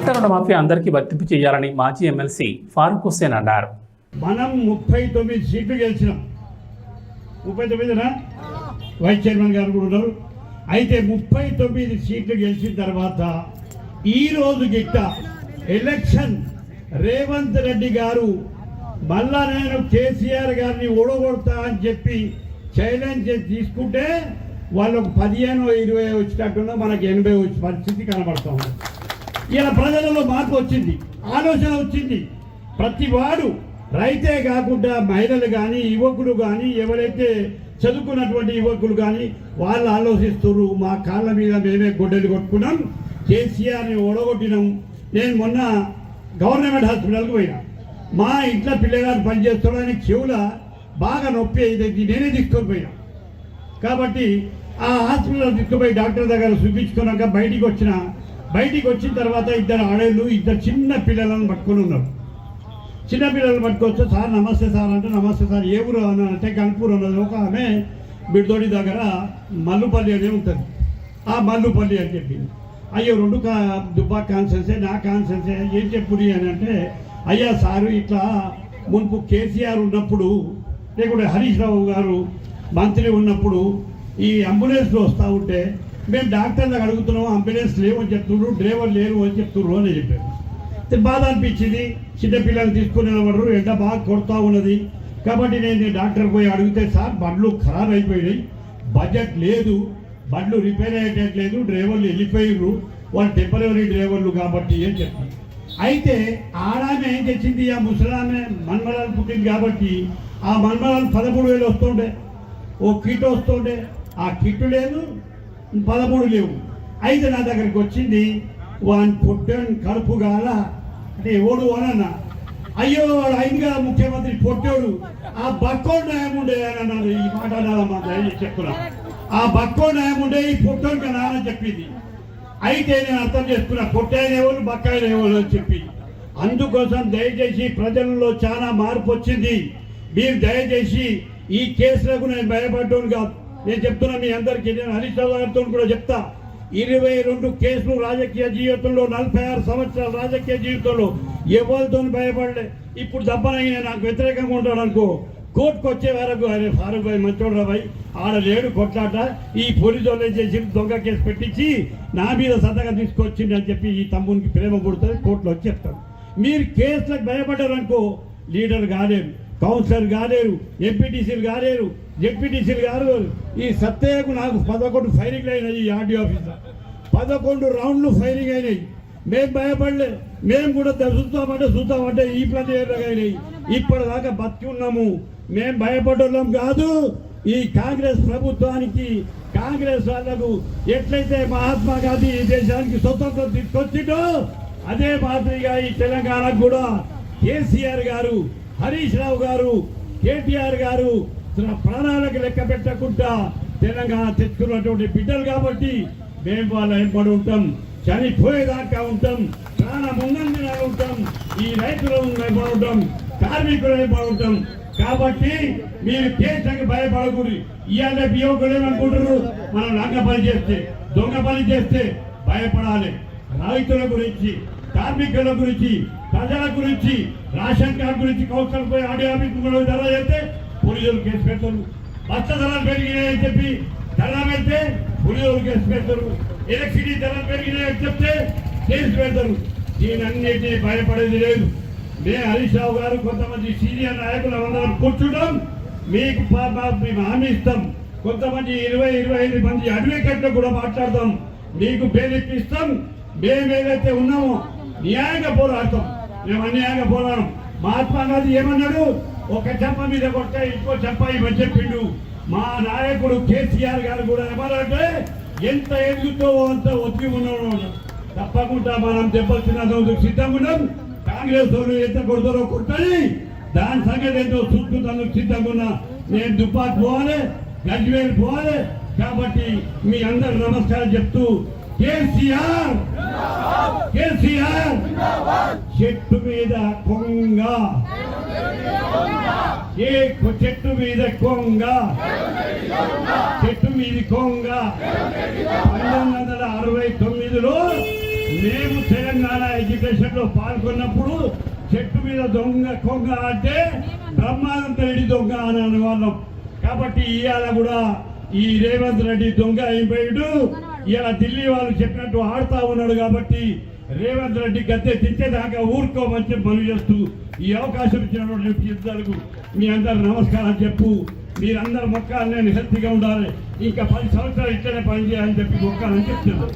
పంట రుణమాఫీ అందరికీ వర్తింపు చేయాలని మాజీ ఎమ్మెల్సీ ఫారూక్ హుస్సేన్ అన్నారు. మనం ముప్పై తొమ్మిది సీట్లు గెలిచినాం. ముప్పై తొమ్మిదినా? వైస్ చైర్మన్ గారు కూడా ఉన్నారు. అయితే ముప్పై తొమ్మిది సీట్లు గెలిచిన తర్వాత ఈ రోజు గిట్ట ఎలక్షన్ రేవంత్ రెడ్డి గారు మళ్ళా నేను కేసీఆర్ గారిని ఓడగొడతా అని చెప్పి ఛాలెంజ్ చేసి తీసుకుంటే వాళ్ళకు పదిహేను ఇరవై వచ్చినట్టున్నా మనకు ఎనభై వచ్చే పరిస్థితి కనబడుతూ ఉంది. ఇలా ప్రజలలో మార్పు వచ్చింది ఆలోచన వచ్చింది. ప్రతి వాడు రైతే కాకుండా మహిళలు కానీ యువకులు కానీ ఎవరైతే చదువుకున్నటువంటి యువకులు కానీ వాళ్ళు ఆలోచిస్తున్నారు మా కాళ్ళ మీద మేమే గొడ్డలు కొట్టుకున్నాం కేసీఆర్ని ఓడగొట్టినాం. నేను మొన్న గవర్నమెంట్ హాస్పిటల్కి పోయినా. మా ఇంట్లో పిల్లగారు పనిచేస్తాడు చెవుల బాగా నొప్పి అయితే నేనే తీసుకొని పోయినా. కాబట్టి ఆ హాస్పిటల్ తీసుకుపోయి డాక్టర్ దగ్గర చూపించుకున్నాక బయటికి వచ్చిన బయటికి వచ్చిన తర్వాత ఇద్దరు ఆడేళ్ళు ఇద్దరు చిన్న పిల్లలను పట్టుకొని ఉన్నారు. చిన్న పిల్లలు పట్టుకొస్తే సార్ నమస్తే సార్ అంటే నమస్తే సార్ ఏ ఊరు అని అంటే గన్పూర్ అన్నది ఒక ఆమె బిడ్దోడి దగ్గర మల్లుపల్లి అనే ఉంటుంది. ఆ మల్లుపల్లి అని చెప్పి అయ్యో రెండు కా దుబ్బా కాన్సెన్సే నా కాన్సెన్సే ఏం చెప్పుడి అని అంటే అయ్యా సారు ఇట్లా మున్పు కేసీఆర్ ఉన్నప్పుడు లేకుంటే హరీష్ రావు గారు మంత్రి ఉన్నప్పుడు ఈ అంబులెన్స్లో వస్తూ ఉంటే మేము డాక్టర్ దగ్గర అడుగుతున్నాం అంబులెన్స్ లేవు అని చెప్తున్నారు డ్రైవర్ లేరు అని చెప్తున్నారు అని చెప్పారు. బాధ అనిపించింది చిన్నపిల్లలు తీసుకుని ఎవరు ఎండ బాగా కొడతా ఉన్నది. కాబట్టి నేను డాక్టర్ పోయి అడిగితే సార్ బండ్లు ఖరాబ్ అయిపోయినాయి బడ్జెట్ లేదు బండ్లు రిపేర్ అయ్యేటట్లేదు డ్రైవర్లు వెళ్ళిపోయారు వాళ్ళు టెంపరీ డ్రైవర్లు కాబట్టి అని చెప్పి. అయితే ఆడామె ఏం తెచ్చింది ఆ ముసలామె మన్మరాలు పుట్టింది కాబట్టి ఆ మన్మరాలు పదమూడు వేలు వస్తుండే ఓ కిట్ వస్తుండే. ఆ కిట్ లేదు పదమూడు లేవు. అయితే నా దగ్గరికి వచ్చింది వాని పుట్టాను కడుపు గాల. అంటే ఎవడు అనన్న అయ్యో వాడు అయిందిగా ముఖ్యమంత్రి పొట్టాడు. ఆ బక్కోడు న్యాయం ఉండే అని అన్నారు. ఈ మాట అన్నారమ్మా దయచేసి ఆ బక్కోడు న్యాయం ఉండే ఈ పొట్టోడు కదా అని చెప్పింది. అయితే నేను అర్థం చేసుకున్నా పొట్టాయన ఎవరు బక్కాయన ఎవరు అని చెప్పి అందుకోసం దయచేసి ప్రజల్లో చాలా మార్పు వచ్చింది. మీరు దయచేసి ఈ కేసులకు నేను భయపడ్డాను కాదు నేను చెప్తున్నా మీ అందరికీ నేను హరీష్ గారితో కూడా చెప్తా. ఇరవై రెండు కేసులు రాజకీయ జీవితంలో నలభై ఆరు సంవత్సరాల రాజకీయ జీవితంలో ఎవరితో భయపడలే. ఇప్పుడు దబ్బనైనా నాకు వ్యతిరేకంగా ఉంటాడు అనుకో. కోర్టుకు వచ్చే వరకు అరే ఫారూక్ భాయ్ మంచోడు భాయ్ ఆడ లేడు కొట్లాట. ఈ పోలీసు చేసి దొంగ కేసు పెట్టించి నా మీద సతగా తీసుకొచ్చింది అని చెప్పి ఈ తమ్మునికి ప్రేమ పుడుతుంది కోర్టులో వచ్చి చెప్తాడు. మీరు కేసులకు భయపడ్డారు అనుకో లీడర్ కాలేరు కౌన్సిలర్ కాలేరు ఎంపీటీసీలు కాలేరు జెడ్పీటీసీలు కాలేరు. ఈ సత్తయ్యకు నాకు పదకొండు ఫైరింగ్లు అయినాయి ఈ ఆర్డీ ఆఫీసర్ పదకొండు రౌండ్లు ఫైరింగ్ అయినాయి. మేము భయపడలే మేము కూడా చూద్దామంటే చూద్దామంటే ఈ ప్లాన్ అయినాయి. ఇప్పటిదాకా బతికి ఉన్నాము. మేము భయపడ్డోళ్ళం కాదు. ఈ కాంగ్రెస్ ప్రభుత్వానికి కాంగ్రెస్ వాళ్ళకు ఎట్లయితే మహాత్మా గాంధీ ఈ దేశానికి స్వతంత్రం తీసుకొచ్చిండో అదే మాదిరిగా ఈ తెలంగాణకు కూడా కేసీఆర్ గారు హరీష్ రావు గారు కేటీఆర్ గారు తన ప్రాణాలకు లెక్క పెట్టకుండా తెలంగాణ తెచ్చుకున్నటువంటి బిడ్డలు కాబట్టి మేము వాళ్ళ ఏర్పడి ఉంటాం. చనిపోయేదాకా ఉంటాం. ప్రాణం ఉన్నందున ఉంటాం. ఈ రైతులు ఏర్పడి ఉంటాం. కార్మికులు ఏర్పడి ఉంటాం. కాబట్టి మీరు కేసులకు భయపడకూడదు. ఇవాళ యువకులు ఏమనుకుంటారు? మనం లంగ పని చేస్తే దొంగ పని చేస్తే భయపడాలి. రైతుల గురించి కార్మికుల గురించి ప్రజల గురించి రేషన్ కార్డు గురించి కౌన్సిల్ పోయి ఆడియో ఆఫీస్ ధర చేస్తే పోలీసులు కేసు పెడతారు. బస్త ధరలు పెరిగినాయని చెప్పి ధర పెడితే పోలీసులు కేసు పెడతారు. ఎలక్ట్రిసిటీ ధరలు పెరిగినాయని చెప్తే కేసు పెడతారు. దీని అన్నిటినీ భయపడేది లేదు. మేము హరీష్ రావు గారు కొంతమంది సీనియర్ నాయకులు అందరం కూర్చుంటాం. మీకు మేము హామీ ఇస్తాం. కొంతమంది ఇరవై ఇరవై ఐదు మంది అడ్వకేట్లు కూడా మాట్లాడతాం. మీకు బెయిల్ మేము ఏదైతే ఉన్నామో న్యాయంగా పోరాడతాం. మేము అన్యాయంగా పోరాడం మహాత్మా గాంధీ ఏమన్నాడు? ఒక చెంప మీద కొట్టే ఇంకో చెంప ఇవ్వని చెప్పిండు మా నాయకుడు కేసీఆర్ గారు కూడా ఏమన్నారంటే ఎంత ఎదుగుతో అంత ఒత్తిడి ఉన్నాడు తప్పకుండా మనం దెబ్బతిన్నందుకు సిద్ధంగా ఉన్నాం. కాంగ్రెస్ ఎంత కొడతారో కొట్టని దాని సంగతి ఏంటో చూసుకుంటానికి సిద్ధంగా ఉన్నా. నేను దుబ్బాకి పోవాలి గజ్వేల్ పోవాలి కాబట్టి మీ అందరు నమస్కారం చెప్తూ కేసీఆర్! కేసీఆర్! చెట్టు మీద కొంగ! ఏ చెట్టు మీద కొంగ? చెట్టు మీద కొంగ. పంతొమ్మిది వందల అరవై తొమ్మిదిలో మేము తెలంగాణ నామినేషన్లో పాల్గొన్నప్పుడు చెట్టు మీద దొంగ కొంగ అంటే బ్రహ్మానంద రెడ్డి దొంగ అని అనేవాళ్ళం కాబట్టి ఇవాళ కూడా ఈ రేవంత్ రెడ్డి దొంగ అయిపోయాడు. ఇలా ఢిల్లీ వాళ్ళు చెప్పినట్టు ఆడుతా ఉన్నాడు కాబట్టి రేవంత్ రెడ్డి గద్దె తిట్టేదాకా ఊరుకోమని మనవి చేస్తూ ఈ అవకాశం ఇచ్చినటువంటి ఇద్దరు మీ అందరు నమస్కారం చెప్పు. మీరందరు మొక్కాలి నేను హెల్తీగా ఉండాలి. ఇంకా పది సంవత్సరాలు ఇట్లనే పనిచేయాలని చెప్పి మొక్కాలని చెప్తున్నాను.